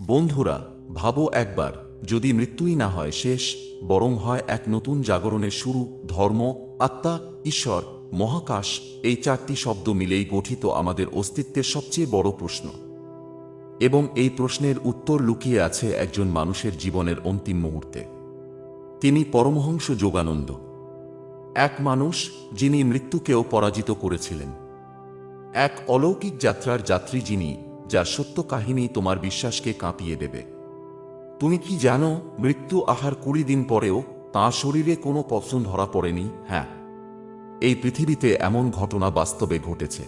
বন্ধুরা, ভাবো একবার, যদি মৃত্যুই না হয় শেষ, বরং হয় এক নতুন জাগরণের শুরু, ধর্ম, আত্মা, ঈশ্বর, মহাকাশ, এই চারটি শব্দ মিলেই গঠিত আমাদের অস্তিত্বের সবচেয়ে বড় প্রশ্ন। এবং এই প্রশ্নের উত্তর লুকিয়ে আছে একজন মানুষের জীবনের অন্তিম মুহূর্তে। তিনি পরমহংস যোগানন্দ। এক মানুষ যিনি মৃত্যুকেও পরাজিত করেছিলেন। এক অলৌকিক যাত্রার যাত্রী যিনি যার সত্য কাহিনী তোমার বিশ্বাসকে কাঁপিয়ে দেবে। তুমি কি জানো, মৃত্যু আহার কুড়ি দিন পরেও তাঁর শরীরে কোনো পছন্দ ধরা পড়েনি? হ্যাঁ। এই পৃথিবীতে এমন ঘটনা বাস্তবে ঘটেছে।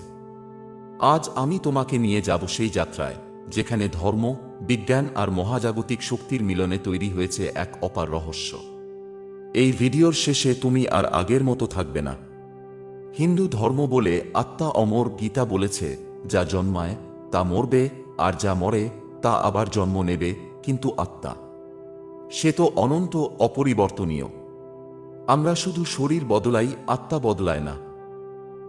আজ আমি তোমাকে নিয়ে যাব সেই যাত্রায়, যেখানে ধর্ম, বিজ্ঞান আর মহাজাগতিক শক্তির মিলনে তৈরি হয়েছে এক অপার রহস্য। এই ভিডিওর শেষে তুমি আর আগের মতো থাকবে না। হিন্দু ধর্ম বলে আত্মা অমর গীতা বলেছে, যা জন্মায় তা মরবে, আর যা মরে, তা আবার জন্ম নেবে, কিন্তু আত্মা। সে তো অনন্ত অপরিবর্তনীয়। আমরা শুধু শরীর বদলাই, আত্মা বদলায় না।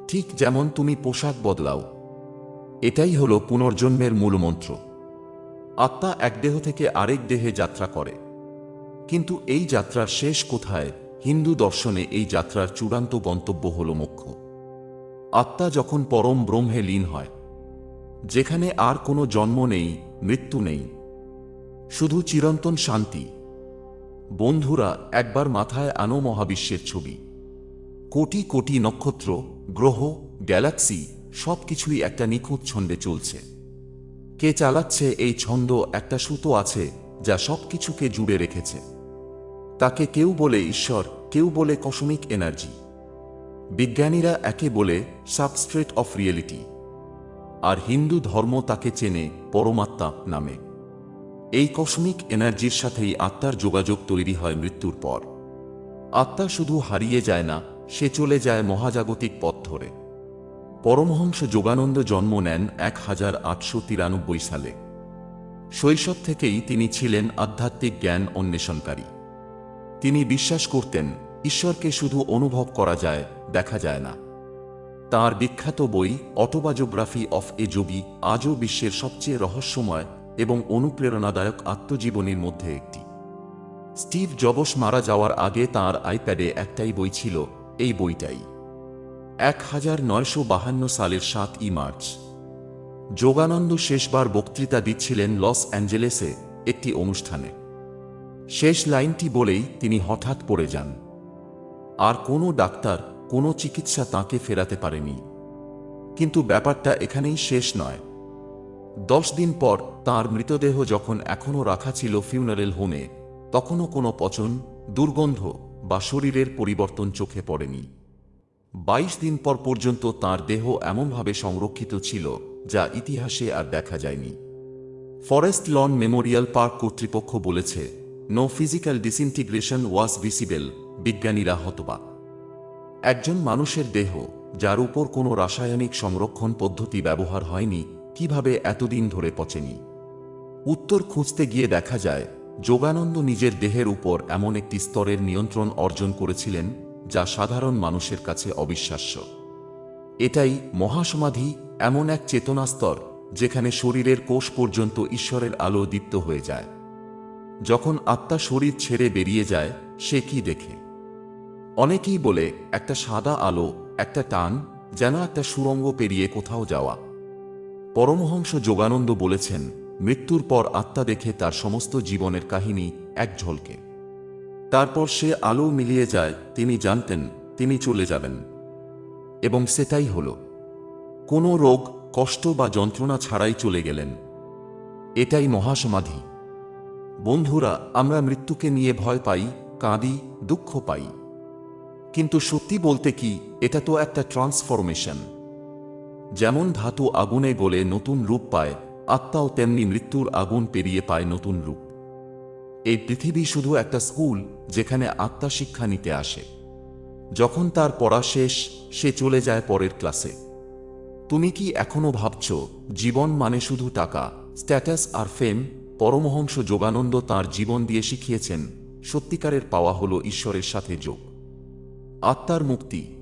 ঠিক যেমন তুমি পোশাক বদলাও। এটাই হলো পুনর্জন্মের মূলমন্ত্র আত্মা এক দেহ থেকে আরেক দেহে যাত্রা করে। কিন্তু এই যাত্রার শেষ কোথায়? হিন্দু দর্শনে এই যাত্রার চূড়ান্ত গন্তব্য হল মুখ্য আত্মা যখন পরম ব্রহ্মে লীন হয় যেখানে আর কোনো জন্ম নেই, মৃত্যু নেই। শুধু চিরন্তন শান্তি। বন্ধুরা, একবার মাথায় আনো মহাবিশ্বের ছবি। কোটি কোটি নক্ষত্র, গ্রহ, গ্যালাক্সি সব কিছুই একটা নিখুঁত ছন্দে চলছে। কে চালাচ্ছে এই ছন্দ, একটা সুতো আছে, যা সব কিছুকে জুড়ে রেখেছে। তাকে কেউ বলে ঈশ্বর, কেউ বলে কসমিক এনার্জি বিজ্ঞানীরা একে বলে সাবস্ট্রেট অফ রিয়েলিটি আর হিন্দু ধর্ম তাকে চেনে পরমাত্মা নামে। এই কসমিক এনার্জির সাথেই আত্মার যোগাযোগ তৈরি হয় মৃত্যুর পর। আত্মা শুধু হারিয়ে যায় না, সে চলে যায় মহাজাগতিক পথ ধরে। পরমহংস যোগানন্দ জন্ম নেন এক হাজার আটশো তিরানব্বই সালে। শৈশব থেকেই তিনি ছিলেন আধ্যাত্মিক জ্ঞান অন্বেষণকারী। তিনি বিশ্বাস করতেন, ঈশ্বরকে শুধু অনুভব করা যায়, দেখা যায় না। তার বিখ্যাত বই অটোবায়োগ্রাফি অফ এ যোগী আজও বিশ্বের সবচেয়ে রহস্যময় এবং অনুপ্রেরণাদায়ক আত্মজীবনীর মধ্যে একটি। স্টিভ জবস মারা যাওয়ার আগে তার আইপ্যাডে একটাই বই ছিল, এই বইটাই। এক হাজার নয়শো বাহান্ন সালের সাত ই মার্চ। যোগানন্দ শেষবার বক্তৃতা দিচ্ছিলেন লস অ্যাঞ্জেলেসে একটি অনুষ্ঠানে। শেষ লাইনটি বলেই তিনি হঠাৎ পড়ে যান। আর কোনো ডাক্তার কোনো চিকিৎসা তাকে ফেরাতে পারেনি। কিন্তু ব্যাপারটা এখানেই শেষ নয়। দশ দিন পর তার মৃতদেহ যখন এখনও রাখা ছিল ফিউনারেল হোমে, তখনও কোনো পচন, দুর্গন্ধ বা শরীরের পরিবর্তন চোখে পড়েনি। বাইশ দিন পর পর্যন্ত তার দেহ এমনভাবে সংরক্ষিত ছিল যা ইতিহাসে আর দেখা যায়নি। ফরেস্ট লন মেমোরিয়াল পার্ক কর্তৃপক্ষ বলেছে, no physical disintegration was visible বিজ্ঞানীরা হতবাক। একজন মানুষের দেহ, যার উপর কোনো রাসায়নিক সংরক্ষণ পদ্ধতি ব্যবহার হয়নি, কীভাবে এতদিন ধরে পচেনি? উত্তর খুঁজতে গিয়ে দেখা যায়, যোগানন্দ নিজের দেহের উপর এমন একটি স্তরের নিয়ন্ত্রণ অর্জন করেছিলেন, যা সাধারণ মানুষের কাছে অবিশ্বাস্য। এটাই মহাসমাধি এমন এক চেতনা স্তর, যেখানে শরীরের কোষ পর্যন্ত ঈশ্বরের আলো দীপ্ত হয়ে যায়। যখন আত্মা শরীর ছেড়ে বেরিয়ে যায়, সে কি দেখে? অনেকেই বলে, একটা সাদা আলো, একটা টান, যেন একটা সুরঙ্গ পেরিয়ে কোথাও যাওয়া। পরমহংস যোগানন্দ বলেছেন, মৃত্যুর পর আত্মা দেখে তার সমস্ত জীবনের কাহিনী এক ঝলকে। তারপর সে আলো মিলিয়ে যায়, তিনি জানতেন, তিনি চলে যাবেন। এবং সেটাই হল। কোনো রোগ, কষ্ট বা যন্ত্রণা ছাড়াই চলে গেলেন। এটাই মহাসমাধি। বন্ধুরা, আমরা মৃত্যুকে নিয়ে ভয় পাই, কাঁদি, দুঃখ পাই। কিন্তু সত্যি বলতে কি, এটা তো একটা ট্রান্সফরমেশন। যেমন ধাতু আগুনে গলে নতুন রূপ পায়, আত্মাও তেমনি মৃত্যুর আগুন পেরিয়ে পায় নতুন রূপ। এই পৃথিবী শুধু একটা স্কুল যেখানে আত্মা শিক্ষা নিতে আসে। যখন তার পড়া শেষ, সে চলে যায় পরের ক্লাসে। তুমি কি এখনও ভাবছ, জীবন মানে শুধু টাকা, স্ট্যাটাস আর ফেম, পরমহংস যোগানন্দ তার জীবন দিয়ে শিখিয়েছেন, সত্যিকারের পাওয়া হলো ঈশ্বরের সাথে যোগ। আত্মার মুক্তি।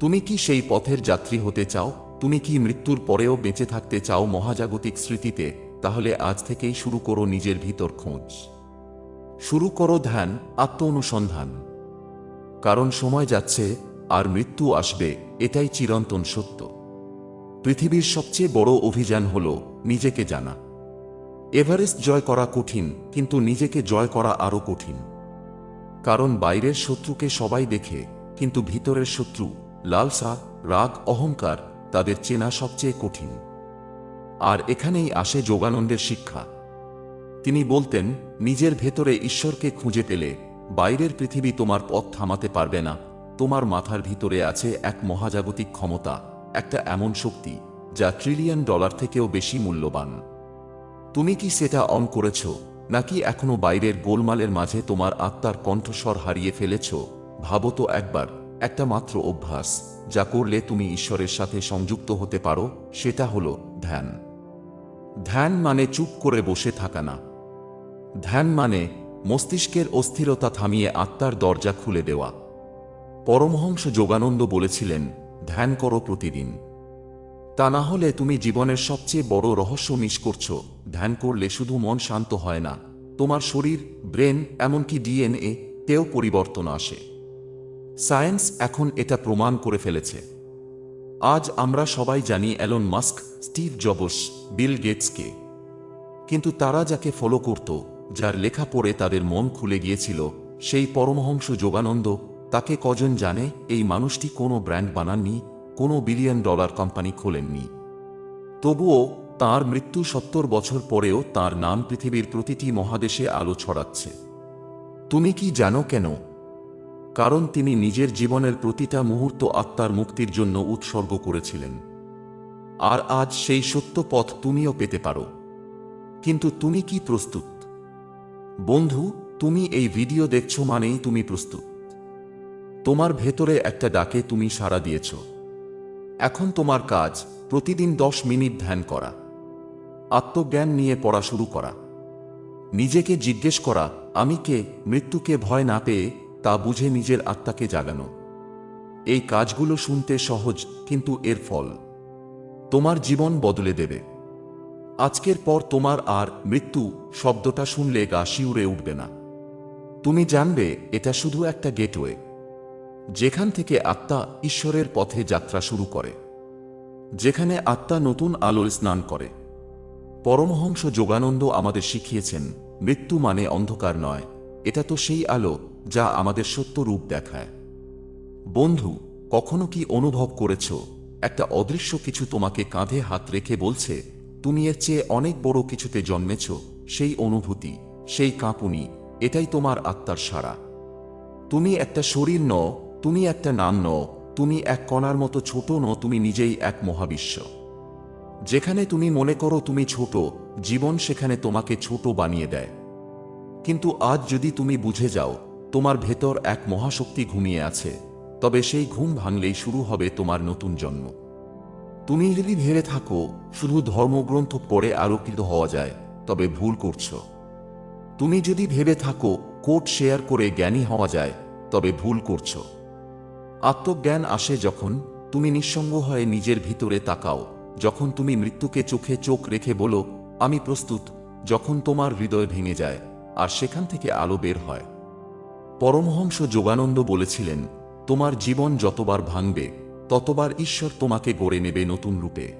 তুমি কি সেই পথের যাত্রী হতে চাও? তুমি কি মৃত্যুর পরেও বেঁচে থাকতে চাও মহাজাগতিক স্মৃতিতে? তাহলে আজ থেকেই শুরু করো নিজের ভিতর খোঁজ। শুরু করো ধ্যান আত্ম অনুসন্ধান কারণ সময় যাচ্ছে আর মৃত্যু আসবে, এটাই চিরন্তন সত্য। পৃথিবীর সবচেয়ে বড় অভিযান হল নিজেকে জানা। এভারেস্ট জয় করা কঠিন, কিন্তু নিজেকে জয় করা আরও কঠিন। কারণ বাইরের শত্রুকে সবাই দেখে, কিন্তু ভিতরের শত্রু, লালসা, রাগ, অহংকার, তাদের চেনা সবচেয়ে কঠিন। আর এখানেই আসে যোগানন্দের শিক্ষা। তিনি বলতেন, নিজের ভেতরে ঈশ্বরকে খুঁজে পেলে বাইরের পৃথিবী তোমার পথ থামাতে পারবে না। তোমার মাথার ভিতরে আছে এক মহাজাগতিক ক্ষমতা, একটা এমন শক্তি, যা ট্রিলিয়ন ডলার থেকেও বেশি মূল্যবান। তুমি কি সেটা অন করেছ? নাকি এখনও বাইরের গোলমালের মাঝে তোমার আত্মার কণ্ঠস্বর হারিয়ে ফেলেছ? ভাবো তো একবার, একটা মাত্র অভ্যাস, যা করলে তুমি ঈশ্বরের সাথে সংযুক্ত হতে পারো, সেটা হলো ধ্যান। ধ্যান মানে চুপ করে বসে থাকা না। ধ্যান মানে মস্তিষ্কের অস্থিরতা থামিয়ে আত্মার দরজা খুলে দেওয়া। পরমহংস যোগানন্দ বলেছিলেন, ধ্যান করো প্রতিদিন। তা না হলে তুমি জীবনের সবচেয়ে বড় রহস্য মিস করছ। ধ্যান করলে শুধু মন শান্ত হয় না। তোমার শরীর, ব্রেন, এমনকি ডিএনএ, তেও পরিবর্তন আসে। সায়েন্স এখন এটা প্রমাণ করে ফেলেছে। আজ আমরা সবাই জানি Elon Musk, Steve Jobs, Bill গেটসকে। কিন্তু তারা যাকে ফলো করত, যার লেখা পড়ে তাদের মন খুলে গিয়েছিল, সেই পরমহংস যোগানন্দ, তাকে কজন জানে, এই মানুষটি কোনো ব্র্যান্ড বানাননি? কোনো বিলিয়ন ডলার কোম্পানি খোলেননি। তবুও তার মৃত্যু সত্তর বছর পরেও তার নাম পৃথিবীর প্রতিটি মহাদেশে আলো ছড়াচ্ছে। তুমি কি জানো কেন? কারণ তিনি নিজের জীবনের প্রতিটা মুহূর্ত আত্মার মুক্তির জন্য উৎসর্গ করেছিলেন। আর আজ সেই সত্য পথ তুমিও পেতে পারো। কিন্তু তুমি কি প্রস্তুত? বন্ধু, তুমি এই ভিডিও দেখছ মানেই তুমি প্রস্তুত। তোমার ভেতরে একটা ডাকে তুমি সাড়া দিয়েছ। এখন তোমার কাজ প্রতিদিন দশ মিনিট ধ্যান করা, আত্মজ্ঞান নিয়ে পড়া শুরু করা। নিজেকে জিজ্ঞেস করা, আমি কে, মৃত্যুকে ভয় না পেয়ে তা বুঝে নিজের আত্মাকে জাগানো। এই কাজগুলো শুনতে সহজ, কিন্তু এর ফল। তোমার জীবন বদলে দেবে। আজকের পর তোমার আর মৃত্যু শব্দটা শুনলে গা শিউরে উঠবে না। তুমি জানবে, এটা শুধু একটা গেটওয়ে। যেখান থেকে আত্মা ঈশ্বরের পথে যাত্রা শুরু করে, যেখানে আত্মা নতুন আলোর স্নান করে। পরমহংস যোগানন্দ আমাদের শিখিয়েছেন, মৃত্যু মানে অন্ধকার নয়, এটা তো সেই আলো যা আমাদের সত্য রূপ দেখায়। বন্ধু, কখনো কি অনুভব করেছ, একটা অদৃশ্য কিছু তোমাকে কাঁধে হাত রেখে বলছে, তুমি এর চেয়ে অনেক বড় কিছুতে জন্মেছ, সেই অনুভূতি, সেই কাঁপুনি, এটাই তোমার আত্মার সারা তুমি একটা শরীর ন তুমি একটা নাম ন তুমি এক কণার মতো ছোট ন তুমি নিজেই এক মহাবিশ্ব। যেখানে তুমি মনে করো তুমি ছোট, জীবন সেখানে তোমাকে ছোট বানিয়ে দেয়। কিন্তু আজ যদি তুমি বুঝে যাও, তোমার ভেতর এক মহাশক্তি ঘুমিয়ে আছে, তবে সেই ঘুম ভাঙলেই শুরু হবে তোমার নতুন জন্ম। তুমি যদি ভেবে থাকো, শুধু ধর্মগ্রন্থ পড়ে আলোকিত হওয়া যায়, তবে ভুল করছ। তুমি যদি ভেবে থাকো কোট শেয়ার করে জ্ঞানী হওয়া যায়, তবে ভুল করছ। আত্মজ্ঞান আসে যখন তুমি নিঃসঙ্গ হয়ে নিজের ভিতরে তাকাও, যখন তুমি মৃত্যুকে চোখে চোখ রেখে বলো, আমি প্রস্তুত, যখন তোমার হৃদয় ভেঙে যায়, আর সেখান থেকে আলো বের হয়। পরমহংস যোগানন্দ বলেছিলেন, তোমার জীবন যতবার ভাঙবে, ততবার ঈশ্বর তোমাকে গড়ে নেবে নতুন রূপে।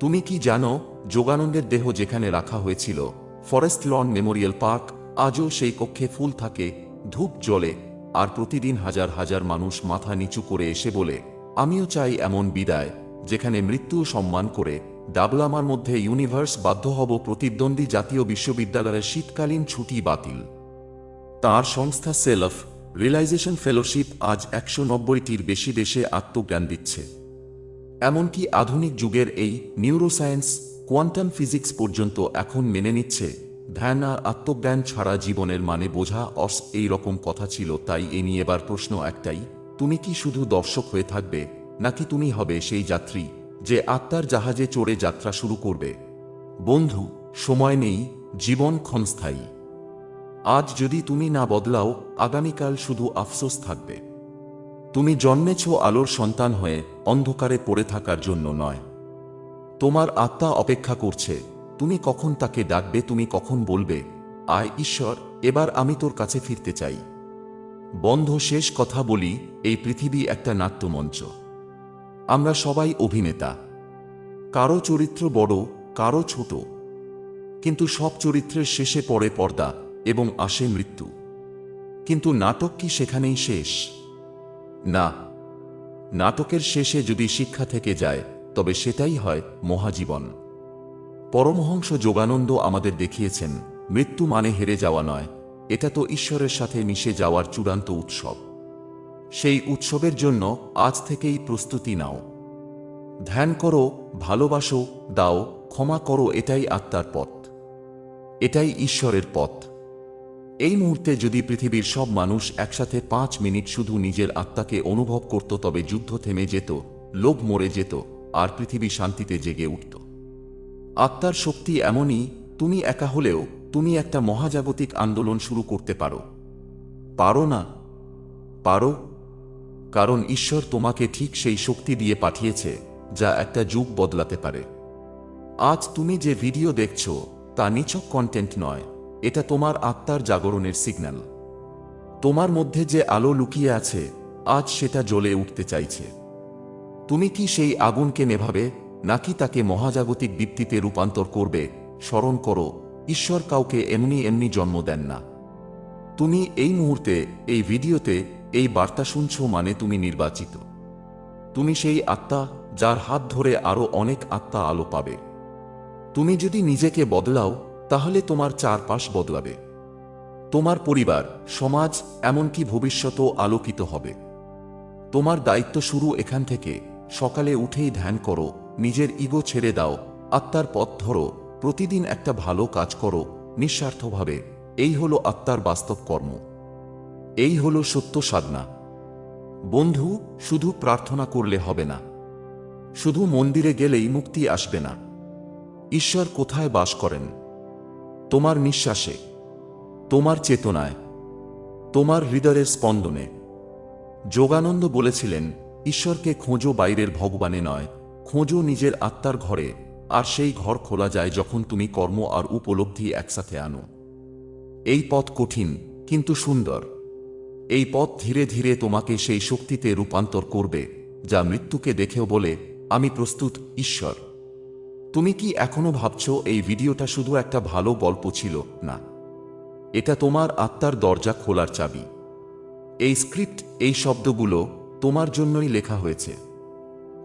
তুমি কি জানো, যোগানন্দের দেহ যেখানে রাখা হয়েছিল, ফরেস্ট লন মেমোরিয়াল পার্ক, আজও সেই কক্ষে ফুল থাকে, ধূপ জ্বলে আর প্রতিদিন হাজার হাজার মানুষ মাথা নিচু করে এসে বলে, আমিও চাই এমন বিদায়, যেখানে মৃত্যু সম্মান করে ডাবলামার মধ্যে ইউনিভার্স বাধ্য হব প্রতিদ্বন্দ্বী জাতীয় বিশ্ববিদ্যালয়ের শীতকালীন ছুটি বাতিল। তার সংস্থা সেলফ রিলাইজেশন ফেলোশিপ আজ একশো নব্বইটির বেশি দেশে আত্মজ্ঞান দিচ্ছে। এমনকি আধুনিক যুগের এই নিউরোসায়েন্স কোয়ান্টাম ফিজিক্স পর্যন্ত এখন মেনে নিচ্ছে ধ্যান আর আত্মজ্ঞান ছাড়া জীবনের মানে বোঝা অস এই রকম কথা ছিল, তাই এ নিয়ে এবার প্রশ্ন একটাই, তুমি কি শুধু দর্শক হয়ে থাকবে, নাকি তুমি হবে সেই যাত্রী, যে আত্মার জাহাজে চড়ে যাত্রা শুরু করবে? বন্ধু, সময় নেই, জীবন ক্ষণস্থায়ী। আজ যদি তুমি না বদলাও, আগামীকাল শুধু আফসোস থাকবে। তুমি জন্মেছ আলোর সন্তান হয়ে, অন্ধকারে পড়ে থাকার জন্য নয়। তোমার আত্মা অপেক্ষা করছে। তুমি কখন তাকে ডাকবে, তুমি কখন বলবে? আয় ঈশ্বর, এবার আমি তোর কাছে ফিরতে চাই। বন্ধ শেষ কথা বলি, এই পৃথিবী একটা নাট্যমঞ্চ। আমরা সবাই অভিনেতা। কারও চরিত্র বড়, কারও ছোট। কিন্তু সব চরিত্রের শেষে পড়ে পর্দা এবং আসে মৃত্যু। কিন্তু নাটক কি সেখানেই শেষ? না। নাটকের শেষে যদি শিক্ষা থেকে যায়, তবে সেটাই হয় মহাজীবন। পরমহংস যোগানন্দ আমাদের দেখিয়েছেন, মৃত্যু মানে হেরে যাওয়া নয়, এটা তো ঈশ্বরের সাথে মিশে যাওয়ার চূড়ান্ত উৎসব। সেই উৎসবের জন্য আজ থেকেই প্রস্তুতি নাও। ধ্যান করো, ভালোবাসো, দাও, ক্ষমা করো, এটাই আত্মার পথ। এটাই ঈশ্বরের পথ। এই মুহূর্তে যদি পৃথিবীর সব মানুষ একসাথে পাঁচ মিনিট শুধু নিজের আত্মাকে অনুভব করত তবে যুদ্ধ থেমে যেত, লোভ মরে যেত, আর পৃথিবী শান্তিতে জেগে উঠত। আত্মার শক্তি এমনই, তুমি একা হলেও তুমি একটা মহাজাগতিক আন্দোলন শুরু করতে পারো। পারো না। পারো। কারণ ঈশ্বর তোমাকে ঠিক সেই শক্তি দিয়ে পাঠিয়েছে, যা একটা যুগ বদলাতে পারে। আজ তুমি যে ভিডিও দেখছ, তা নিছক কন্টেন্ট নয়, এটা তোমার আত্মার জাগরণের সিগন্যাল তোমার মধ্যে যে আলো লুকিয়ে আছে, আজ সেটা জ্বলে উঠতে চাইছে। তুমি কি সেই আগুনকে নেভাবে নাকি তাকে মহাজাগতিক দীপ্তিতে রূপান্তর করবে? স্মরণ করো, ঈশ্বর কাউকে এমনি এমনি জন্ম দেন না। তুমি এই মুহূর্তে, এই ভিডিওতে, এই বার্তা শুনছ মানে তুমি নির্বাচিত। তুমি সেই আত্মা যার হাত ধরে আরও অনেক আত্মা আলো পাবে। তুমি যদি নিজেকে বদলাও, তাহলে তোমার চারপাশ বদলাবে। তোমার পরিবার, সমাজ, এমনকি ভবিষ্যতও আলোকিত হবে। তোমার দায়িত্ব শুরু এখান থেকে। সকালে উঠেই ধ্যান করো নিজের ইগো ছেড়ে দাও, আত্মার পথ ধরো, প্রতিদিন একটা ভালো কাজ করো, নিঃস্বার্থভাবে। এই হলো আত্মার বাস্তব কর্ম। এই হলো সত্য সাধনা। বন্ধু, শুধু প্রার্থনা করলে হবে না। শুধু মন্দিরে গেলেই মুক্তি আসবে না। ঈশ্বর কোথায় বাস করেন? তোমার নিঃশ্বাসে। তোমার চেতনায়। তোমার হৃদয়ের স্পন্দনে। যোগানন্দ বলেছিলেন, ঈশ্বরকে খোঁজো বাইরের ভগবানে নয়। খোঁজো নিজের আত্মার ঘরে, আর সেই ঘর খোলা যায় যখন তুমি কর্ম আর উপলব্ধি একসাথে আনো। এই পথ কঠিন, কিন্তু সুন্দর। এই পথ ধীরে ধীরে তোমাকে সেই শক্তিতে রূপান্তর করবে, যা মৃত্যুকে দেখেও বলে, আমি প্রস্তুত, ঈশ্বর। তুমি কি এখনও ভাবছ এই ভিডিওটা শুধু একটা ভালো গল্প ছিল? না। এটা তোমার আত্মার দরজা খোলার চাবি। এই স্ক্রিপ্ট, এই শব্দগুলো তোমার জন্যই লেখা হয়েছে।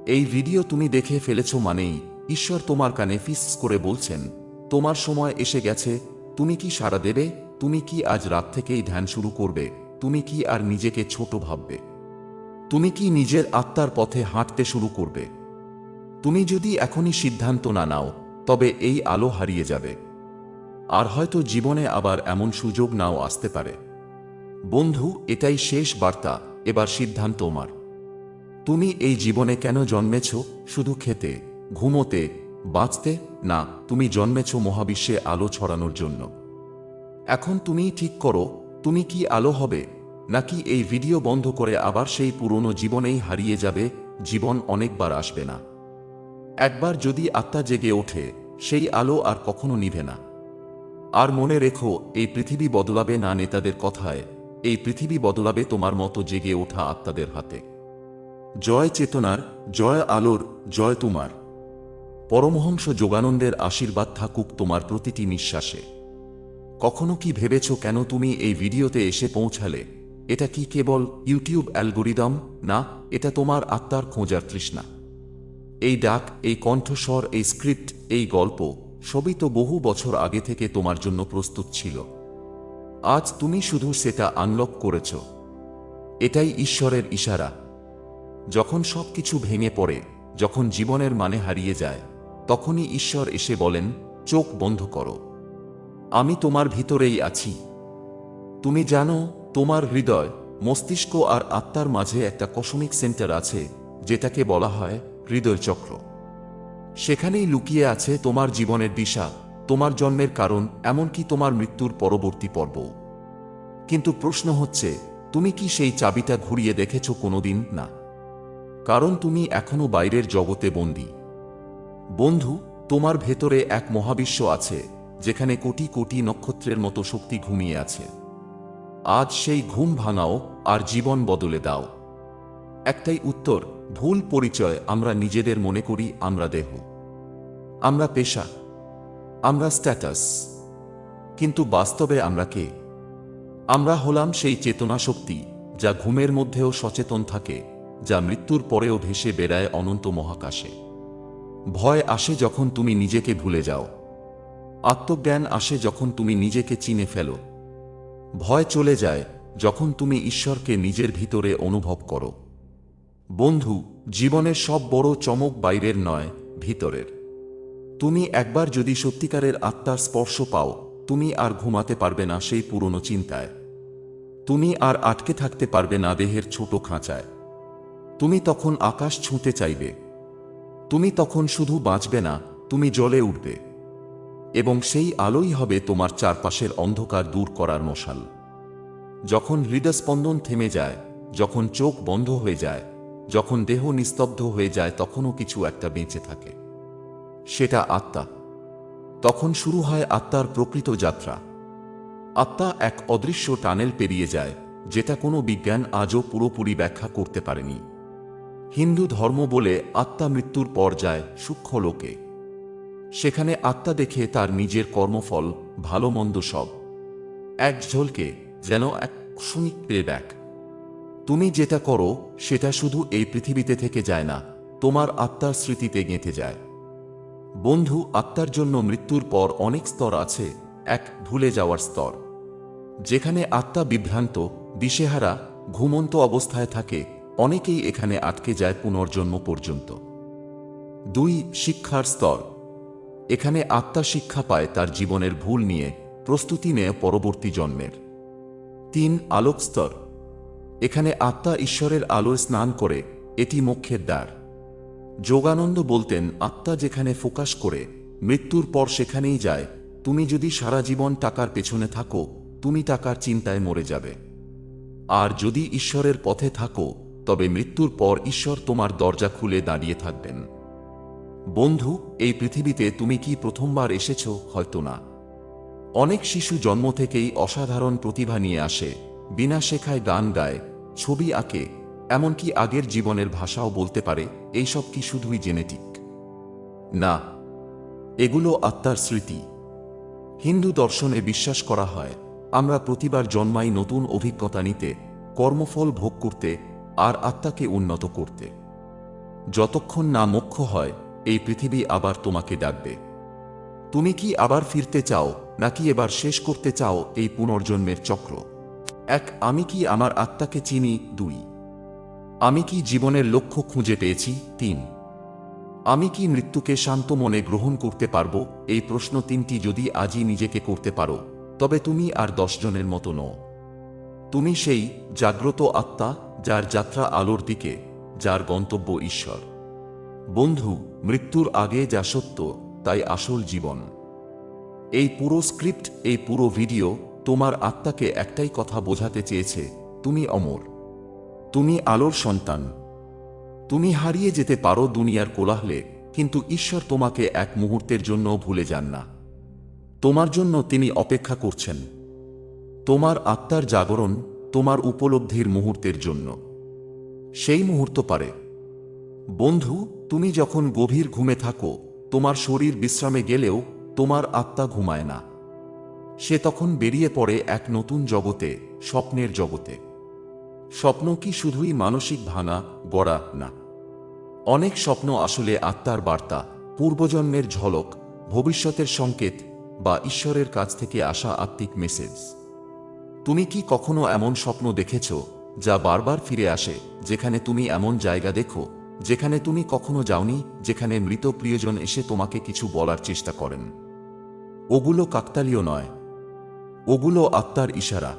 এই ভিডিও তুমি দেখে ফেলেছ মানেই ঈশ্বর তোমার কানে ফিস করে বলছেন, তোমার সময় এসে গেছে, তুমি কি সাড়া দেবে? তুমি কি আজ রাত থেকেই ধ্যান শুরু করবে? তুমি কি আর নিজেকে ছোট ভাববে? তুমি কি নিজের আত্মার পথে হাঁটতে শুরু করবে? তুমি যদি এখনই সিদ্ধান্ত না নাও, তবে এই আলো হারিয়ে যাবে। আর হয়তো জীবনে আবার এমন সুযোগ নাও আসতে পারে। বন্ধু, এটাই শেষ বার্তা, এবার সিদ্ধান্ত তোমার। তুমি এই জীবনে কেন জন্মেছ? শুধু খেতে, ঘুমোতে, বাঁচতে, না, তুমি জন্মেছ মহাবিশ্বে আলো ছড়ানোর জন্য। এখন তুমি ঠিক করো, তুমি কি আলো হবে? নাকি এই ভিডিও বন্ধ করে আবার সেই পুরনো জীবনেই হারিয়ে যাবে, জীবন অনেকবার আসবে না। একবার যদি আত্মা জেগে ওঠে, সেই আলো আর কখনো নিভে না। আর মনে রেখো, এই পৃথিবী বদলাবে না নেতাদের কথায়, এই পৃথিবী বদলাবে তোমার মতো জেগে ওঠা আত্মাদের হাতে। জয় চেতনার, জয় আলোর, জয় তোমার। পরমহংস যোগানন্দের আশীর্বাদ থাকুক তোমার প্রতিটি নিঃশ্বাসে। কখনো কি ভেবেছ কেন তুমি এই ভিডিওতে এসে পৌঁছালে? এটা কি কেবল ইউটিউব অ্যালগোরিদম? না, এটা তোমার আত্মার খোঁজার তৃষ্ণা। এই ডাক, এই কণ্ঠস্বর, এই স্ক্রিপ্ট, এই গল্প, সবই তো বহু বছর আগে থেকে তোমার জন্য প্রস্তুত ছিল। আজ তুমি শুধু সেটা আনলক করেছ। এটাই ঈশ্বরের ইশারা। যখন সব কিছু ভেঙে পড়ে, যখন জীবনের মানে হারিয়ে যায়, তখনই ঈশ্বর এসে বলেন, চোখ বন্ধ করো। আমি তোমার ভিতরেই আছি। তুমি জানো, তোমার হৃদয়, মস্তিষ্ক আর আত্মার মাঝে একটা কসমিক সেন্টার আছে, যেটাকে বলা হয় হৃদয় চক্র। সেখানেই লুকিয়ে আছে তোমার জীবনের দিশা, তোমার জন্মের কারণ, এমনকি তোমার মৃত্যুর পরবর্তী পর্ব। কিন্তু প্রশ্ন হচ্ছে, তুমি কি সেই চাবিটা ঘুরিয়ে দেখেছ কোনোদিন না? কারণ তুমি এখনও বাইরের জগতে বন্দী। বন্ধু, তোমার ভেতরে এক মহাবিশ্ব আছে, যেখানে কোটি কোটি নক্ষত্রের মতো শক্তি ঘুমিয়ে আছে। আজ সেই ঘুম ভাঙাও আর জীবন বদলে দাও। একটাই উত্তর, ভুল পরিচয় আমরা নিজেদের মনে করি আমরা দেহ। আমরা পেশা। আমরা স্ট্যাটাস। কিন্তু বাস্তবে আমরা কে? আমরা হলাম সেই চেতনা শক্তি, যা ঘুমের মধ্যেও সচেতন থাকে। যা মৃত্যুর পরেও ভেসে বেড়ায় অনন্ত মহাকাশে। ভয় আসে যখন তুমি নিজেকে ভুলে যাও। আত্মজ্ঞান আসে যখন তুমি নিজেকে চিনে ফেলো। ভয় চলে যায় যখন তুমি ঈশ্বরকে নিজের ভিতরে অনুভব করো। বন্ধু, জীবনের সব বড় চমক বাইরের নয়, ভিতরের। তুমি একবার যদি সত্যিকারের আত্মার স্পর্শ পাও, তুমি আর ঘুমাতে পারবে না সেই পুরনো চিন্তায়। তুমি আর আটকে থাকতে পারবে না দেহের ছোট খাঁচায়। তুমি তখন আকাশ ছুঁতে চাইবে। তুমি তখন শুধু বাঁচবে না, তুমি জলে উঠবে। এবং সেই আলোই হবে তোমার চারপাশের অন্ধকার দূর করার মশাল। যখন হৃদস্পন্দন থেমে যায়, যখন চোখ বন্ধ হয়ে যায়, যখন দেহ নিস্তব্ধ হয়ে যায়, তখনও কিছু একটা বেঁচে থাকে। সেটা আত্মা। তখন শুরু হয় আত্মার প্রকৃত যাত্রা। আত্মা এক অদৃশ্য টানেল পেরিয়ে যায়, যেটা কোনো বিজ্ঞান আজও পুরোপুরি ব্যাখ্যা করতে পারেনি। হিন্দু ধর্ম বলে আত্মা মৃত্যুর পর যায় সূক্ষ্ম লোকে সেখানে আত্মা দেখে তার নিজের কর্মফল ভালো মন্দ সব। এক ঝলকে যেন এক ক্ষণিক প্লেব্যাক তুমি যেটা করো, সেটা শুধু এই পৃথিবীতে থেকে যায় না, তোমার আত্মার স্মৃতিতে গেঁথে যায়। বন্ধু, আত্মার জন্য মৃত্যুর পর অনেক স্তর আছে, এক ভুলে যাওয়ার স্তর। যেখানে আত্মা বিভ্রান্ত, দিশেহারা, ঘুমন্ত অবস্থায় থাকে অনেকেই এখানে আটকে যায় পুনর্জন্ম পর্যন্ত। দুই, শিক্ষার স্তর। এখানে আত্মা শিক্ষা পায় তার জীবনের ভুল নিয়ে প্রস্তুতি নেয় পরবর্তী জন্মের। তিন, আলোক স্তর। এখানে আত্মা ঈশ্বরের আলোয় স্নান করে, এটি মোক্ষের দ্বার। যোগানন্দ বলতেন, আত্মা যেখানে ফোকাস করে, মৃত্যুর পর সেখানেই যায়। তুমি যদি সারা জীবন টাকার পেছনে থাকো, তুমি টাকার চিন্তায় মরে যাবে। আর যদি ঈশ্বরের পথে থাকো তবে মৃত্যুর পর ঈশ্বর তোমার দরজা খুলে দাঁড়িয়ে থাকবেন। বন্ধু, এই পৃথিবীতে তুমি কি প্রথমবার এসেছ? হয়তো না। অনেক শিশু জন্ম থেকেই অসাধারণ প্রতিভা নিয়ে আসে, বিনা শেখায় গান গায়, ছবি আঁকে, এমনকি আগের জীবনের ভাষাও বলতে পারে, এইসব কি শুধুই জেনেটিক? না, এগুলো আত্মার স্মৃতি। হিন্দু দর্শনে বিশ্বাস করা হয়, আমরা প্রতিবার জন্মাই নতুন অভিজ্ঞতা নিতে, কর্মফল ভোগ করতে আর আত্মাকে উন্নত করতে। যতক্ষণ না মোক্ষ হয়, এই পৃথিবী আবার তোমাকে ডাকবে। তুমি কি আবার ফিরতে চাও, নাকি এবার শেষ করতে চাও এই পুনর্জন্মের চক্র? এক, আমি কি আমার আত্মাকে চিনি? দুই, আমি কি জীবনের লক্ষ্য খুঁজে পেয়েছি? তিন, আমি কি মৃত্যুকে শান্ত মনে গ্রহণ করতে পারব? এই প্রশ্ন তিনটি যদি আজই নিজেকে করতে পারো, তবে তুমি আর দশজনের মতো নও। তুমি সেই জাগ্রত আত্মা যার যাত্রা আলোর দিকে, যার গন্তব্য ঈশ্বর। বন্ধু, মৃত্যুর আগে যা সত্য, তাই আসল জীবন। এই পুরো স্ক্রিপ্ট, এই পুরো ভিডিও তোমার আত্মাকে একটাই কথা বোঝাতে চেয়েছে, তুমি অমর। তুমি আলোর সন্তান। তুমি হারিয়ে যেতে পারো দুনিয়ার কোলাহলে, কিন্তু ঈশ্বর তোমাকে এক মুহূর্তের জন্য ভুলে যান না। তোমার জন্য তিনি অপেক্ষা করছেন। তোমার আত্মার জাগরণ তোমার উপলব্ধির মুহূর্তের জন্য। সেই মুহূর্ত পারে। বন্ধু, তুমি যখন গভীর ঘুমে থাকো, তোমার শরীর বিশ্রামে গেলেও তোমার আত্মা ঘুমায় না। সে তখন বেরিয়ে পড়ে এক নতুন জগতে, স্বপ্নের জগতে। স্বপ্ন কি শুধুই মানসিক ভাঙা গড়া না। অনেক স্বপ্ন আসলে আত্মার বার্তা, পূর্বজন্মের ঝলক, ভবিষ্যতের সংকেত বা ঈশ্বরের কাছ থেকে আসা আত্মিক মেসেজ তুমি কি কখনো এমন স্বপ্ন দেখেছ, যা বারবার ফিরে আসে, যেখানে তুমি এমন জায়গা দেখো, যেখানে তুমি কখনো যাওনি, যেখানে মৃত প্রিয়জন এসে তোমাকে কিছু বলার চেষ্টা করেন? ওগুলো কাকতালীয় নয়। ওগুলো আত্মার ইশারা।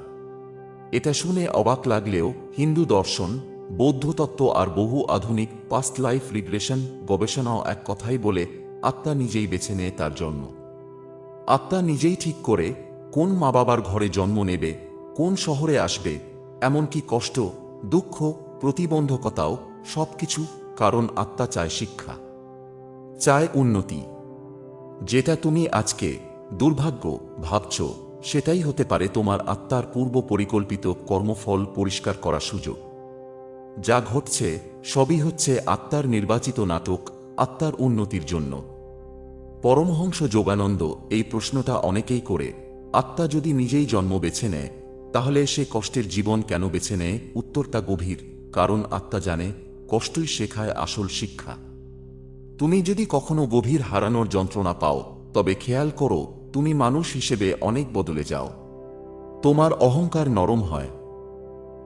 এটা শুনে অবাক লাগলেও হিন্দু দর্শন বৌদ্ধতত্ত্ব আর বহু আধুনিক পাস্ট লাইফ রিগ্রেশন গবেষণাও এক কথাই বলে আত্মা নিজেই বেছে নেয় তার জন্ম। আত্মা নিজেই ঠিক করে কোন মা বাবার ঘরে জন্ম নেবে কোন শহরে আসবে, এমনকি কষ্ট, দুঃখ, প্রতিবন্ধকতাও সবকিছু কারণ আত্মা চায় শিক্ষা। চায় উন্নতি। যেটা তুমি আজকে দুর্ভাগ্য ভাবছ, সেটাই হতে পারে তোমার আত্মার পূর্ব পরিকল্পিত কর্মফল পরিষ্কার করার সুযোগ। যা ঘটছে, সবই হচ্ছে আত্মার নির্বাচিত নাটক, আত্মার উন্নতির জন্য। পরমহংস যোগানন্দ এই প্রশ্নটা অনেকেই করে, আত্মা যদি নিজেই জন্ম বেছে নেয় তাহলে সে কষ্টের জীবন কেন বেছে নেয়? উত্তরটা গভীর, কারণ আত্মা জানে কষ্টই শেখায় আসল শিক্ষা। তুমি যদি কখনো গভীর হারানোর যন্ত্রণা পাও, তবে খেয়াল করো, তুমি মানুষ হিসেবে অনেক বদলে যাও। তোমার অহংকার নরম হয়।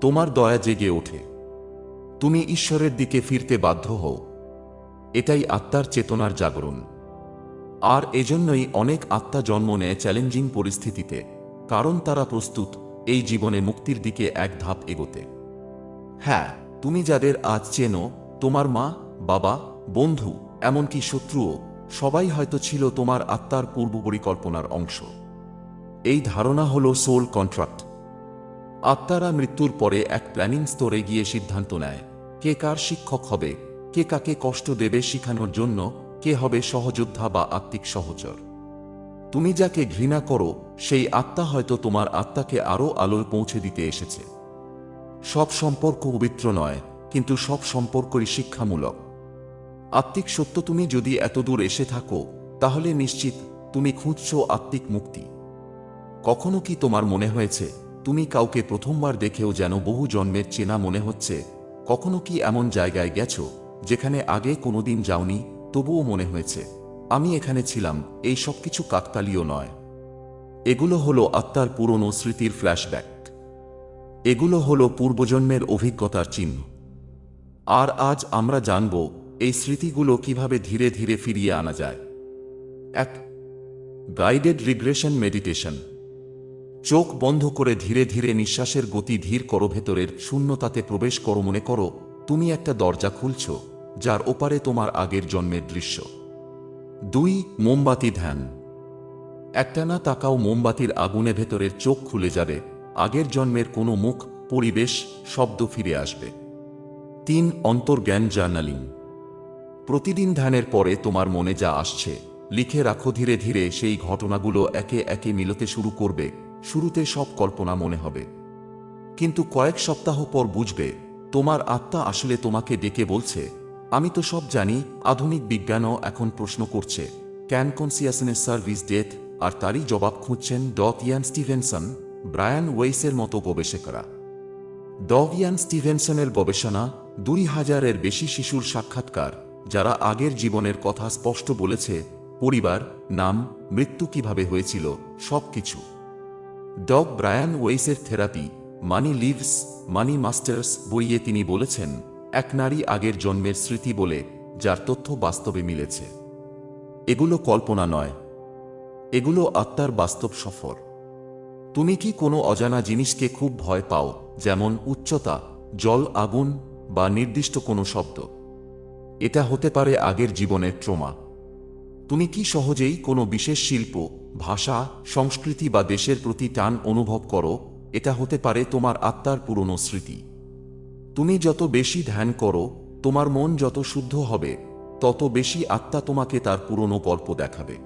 তোমার দয়া জেগে ওঠে। তুমি ঈশ্বরের দিকে ফিরতে বাধ্য হও। এটাই আত্মার চেতনার জাগরণ। আর এজন্যই অনেক আত্মা জন্ম নেয় চ্যালেঞ্জিং পরিস্থিতিতে, কারণ তারা প্রস্তুত। এই জীবনে মুক্তির দিকে এক ধাপ এগোতে। হ্যাঁ তুমি যাদের আজ চেনো, তোমার মা, বাবা, বন্ধু, এমনকি শত্রুও, সবাই হয়তো ছিল তোমার আত্মার পূর্ব পরিকল্পনার অংশ। এই ধারণা হল সোল কন্ট্রাক্ট আত্মারা মৃত্যুর পরে এক প্ল্যানিং স্তরে গিয়ে সিদ্ধান্ত নেয়, কে কার শিক্ষক হবে, কে কাকে কষ্ট দেবে শিখানোর জন্য, কে হবে সহযোদ্ধা বা আত্মিক সহচর। তুমি যাকে ঘৃণা করো, সেই আত্মা হয়তো তোমার আত্মাকে আরও আলোয় পৌঁছে দিতে এসেছে। সব সম্পর্ক পবিত্র নয়, কিন্তু সব সম্পর্কই শিক্ষামূলক। আত্মিক সত্য তুমি যদি এতদূর এসে থাকো, তাহলে নিশ্চিত তুমি খুঁজছ আত্মিক মুক্তি। কখনো কি তোমার মনে হয়েছে, তুমি কাউকে প্রথমবার দেখেও যেন বহু জন্মের চেনা মনে হচ্ছে? কখনো কি এমন জায়গায় গেছো, যেখানে আগে কোনোদিন যাওনি, তবুও মনে হয়েছে? আমি এখানে ছিলাম, এই সব কিছু কাকতালীয় নয়। এগুলো হলো আত্মার পুরনো স্মৃতির ফ্ল্যাশব্যাক। এগুলো হলো পূর্বজন্মের অভিজ্ঞতার চিহ্ন। আর আজ আমরা জানব, এই স্মৃতিগুলো কীভাবে ধীরে ধীরে ফিরিয়ে আনা যায়। এক গাইডেড রিগ্রেশন মেডিটেশন চোখ বন্ধ করে ধীরে ধীরে নিঃশ্বাসের গতি ধীর করো ভেতরের শূন্যতাতে প্রবেশ করো মনে করো, তুমি একটা দরজা খুলছ, যার ওপারে তোমার আগের জন্মের দৃশ্য। দুই মোমবাতি ধ্যান। একটানা তাকাও মোমবাতির আগুনে ভেতরের চোখ খুলে যাবে, আগের জন্মের কোনো মুখ, পরিবেশ, শব্দ ফিরে আসবে। তিন অন্তর্জ্ঞান জার্নালিং। প্রতিদিন ধ্যানের পরে তোমার মনে যা আসছে, লিখে রাখো ধীরে ধীরে সেই ঘটনাগুলো একে একে মিলতে শুরু করবে, শুরুতে সব কল্পনা মনে হবে। কিন্তু কয়েক সপ্তাহ পর বুঝবে, তোমার আত্মা আসলে তোমাকে ডেকে বলছে আমি তো সব জানি, আধুনিক বিজ্ঞানও এখন প্রশ্ন করছে। Can consciousness survive death? আর তারই জবাব খুঁজছেন ডট ইয়ান স্টিভেনসন, ব্রায়ান ওয়েসের মতো গবেষকরা। ডগ ইয়ান স্টিভেনসনের গবেষণা দুই হাজারের বেশি শিশুর সাক্ষাৎকার, যারা আগের জীবনের কথা স্পষ্ট বলেছে, পরিবার, নাম, মৃত্যু কীভাবে হয়েছিল সবকিছু ডগ Brian ওয়েসের therapy many lives, many masters বইয়ে তিনি বলেছেন এক নারী আগের জন্মের স্মৃতি বলে যার তথ্য বাস্তবে মিলেছে। এগুলো কল্পনা নয়। এগুলো আত্মার বাস্তব সফর। তুমি কি কোনো অজানা জিনিসকে খুব ভয় পাও, যেমন উচ্চতা, জল আগুন বা নির্দিষ্ট কোনো শব্দ? এটা হতে পারে আগের জীবনের ট্রোমা। তুমি কি সহজেই কোনো বিশেষ শিল্প, ভাষা, সংস্কৃতি বা দেশের প্রতি টান অনুভব করো? এটা হতে পারে তোমার আত্মার পুরনো স্মৃতি। তুমি যত বেশি ধ্যান করো, তোমার মন যত শুদ্ধ হবে, তত বেশি আত্মা তোমাকে তার পুরনো গল্প দেখাবে।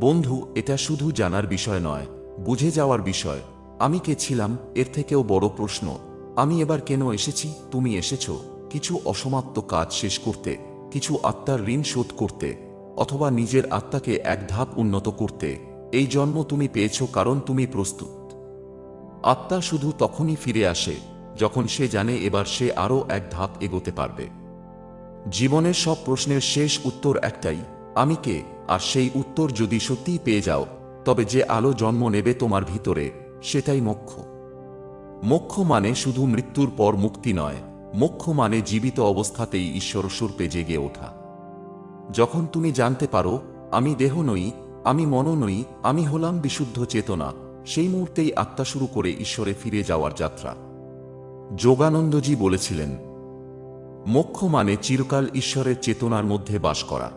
বন্ধু, এটা শুধু জানার বিষয় নয়, বুঝে যাওয়ার বিষয়। আমি কে ছিলাম, এর থেকেও বড় প্রশ্ন। আমি এবার কেন এসেছি, তুমি এসেছ? কিছু অসমাপ্ত কাজ শেষ করতে, কিছু আত্মার ঋণ শোধ করতে, অথবা নিজের আত্মাকে এক ধাপ উন্নত করতে। এই জন্ম তুমি পেয়েছ কারণ তুমি প্রস্তুত। আত্মা শুধু তখনই ফিরে আসে যখন সে জানে এবার সে আরও এক ধাপ এগোতে পারবে। জীবনের সব প্রশ্নের শেষ উত্তর একটাই, আমি কে? আর সেই উত্তর যদি সত্যিই পেয়ে যাও, তবে যে আলো জন্ম নেবে তোমার ভিতরে, সেটাই মোক্ষ। মোক্ষ মানে শুধু মৃত্যুর পর মুক্তি নয়, মোক্ষ মানে জীবিত অবস্থাতেই ঈশ্বর স্বরূপে জেগে ওঠা। যখন তুমি জানতে পারো, আমি দেহ নই, আমি মন নই, আমি হলাম বিশুদ্ধ চেতনা, সেই মুহূর্তেই আত্মা শুরু করে ঈশ্বরে ফিরে যাওয়ার যাত্রা। যোগানন্দজি বলেছিলেন, মোক্ষ মানে চিরকাল ঈশ্বরের চেতনার মধ্যে বাস করা।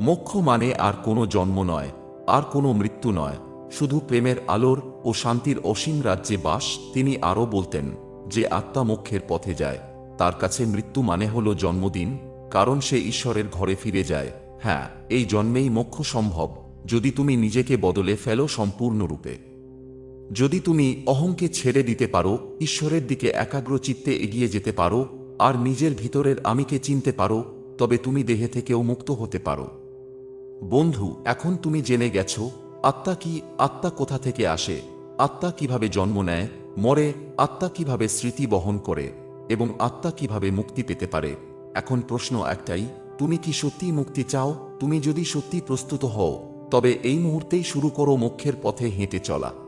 মোক্ষ মানে আর কোনো জন্ম নয়, আর কোনো মৃত্যু নয়। শুধু প্রেমের আলোর ও শান্তির অসীম রাজ্যে বাস, তিনি আরও বলতেন, যে আত্মা মোক্ষের পথে যায়, তার কাছে মৃত্যু মানে হল জন্মদিন, কারণ সে ঈশ্বরের ঘরে ফিরে যায়। হ্যাঁ এই জন্মেই মোক্ষ সম্ভব, যদি তুমি নিজেকে বদলে ফেলো সম্পূর্ণরূপে। যদি তুমি অহংকে ছেড়ে দিতে পারো, ঈশ্বরের দিকে একাগ্র চিত্তে এগিয়ে যেতে পারো, আর নিজের ভিতরের আমিকে চিনতে পারো, তবে তুমি দেহে থেকেও মুক্ত হতে পারো। বন্ধু, এখন তুমি জেনে গেছো, আত্মা কি আত্মা কোথা থেকে আসে, আত্মা কীভাবে জন্ম নেয়, মরে, আত্মা কীভাবে স্মৃতি বহন করে, এবং আত্মা কীভাবে মুক্তি পেতে পারে? এখন প্রশ্ন একটাই, তুমি কি সত্যি মুক্তি চাও? তুমি যদি সত্যি প্রস্তুত হও, তবে এই মুহূর্তেই শুরু করো মোক্ষের পথে হেঁটে চলা।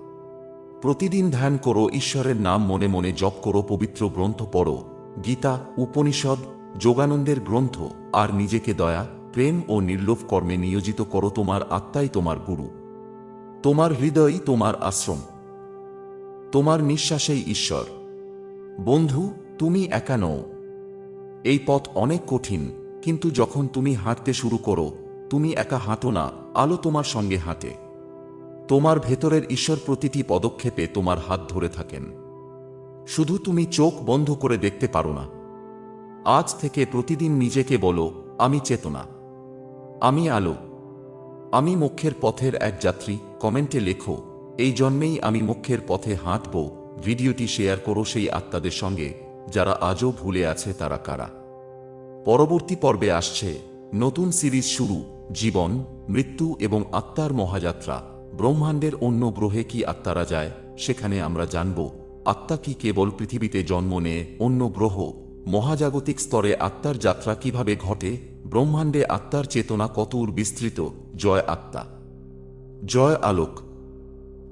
প্রতিদিন ধ্যান করো, ঈশ্বরের নাম মনে মনে জপ করো, পবিত্র গ্রন্থ পড়ো। গীতা, উপনিষদ, যোগানন্দের গ্রন্থ আর নিজেকে দয়া, প্রেম ও নির্লোভ কর্মে নিয়োজিত করো তোমার আত্মাই তোমার গুরু। তোমার হৃদয়ই তোমার আশ্রম। তোমার নিঃশ্বাসেই ঈশ্বর। বন্ধু, তুমি একা নও। এই পথ অনেক কঠিন, কিন্তু যখন তুমি হাঁটতে শুরু করো, তুমি একা হাঁটো না, আলো তোমার সঙ্গে হাঁটে। তোমার ভেতরের ঈশ্বর প্রতিটি পদক্ষেপে তোমার হাত ধরে থাকেন। শুধু তুমি চোখ বন্ধ করে দেখতে পারো না। আজ থেকে প্রতিদিন নিজেকে বলো, আমি চেতনা। আমি আলো। আমি মুখ্যের পথের এক যাত্রী। কমেন্টে লেখো, এই জন্মেই আমি মুখ্যের পথে হাঁটব। ভিডিওটি শেয়ার করো সেই আত্মাদের সঙ্গে, যারা আজও ভুলে আছে তারা কারা? পরবর্তী পর্বে আসছে নতুন সিরিজ শুরু, জীবন, মৃত্যু এবং আত্মার মহাযাত্রা। ব্রহ্মাণ্ডের অন্য গ্রহে কি আত্মারা যায়, সেখানে আমরা জানব, আত্মা কি কেবল পৃথিবীতে জন্ম নেয়, অন্য গ্রহ, মহাজাগতিক স্তরে আত্মার যাত্রা কীভাবে ঘটে, ব্রহ্মাণ্ডে আত্মার চেতনা কতর বিস্তৃত, জয় আত্মা। জয় আলোক।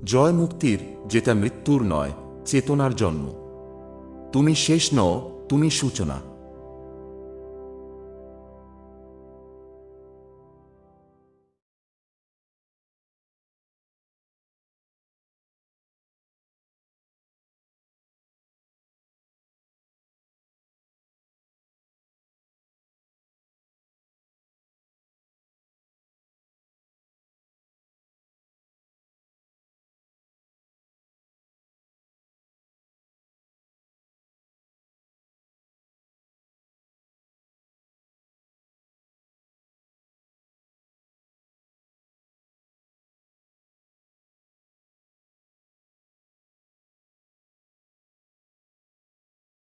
জয় মুক্তির, যেটা মৃত্যুর নয়, চেতনার জন্ম। তুমি শেষ নও, তুমি সূচনা।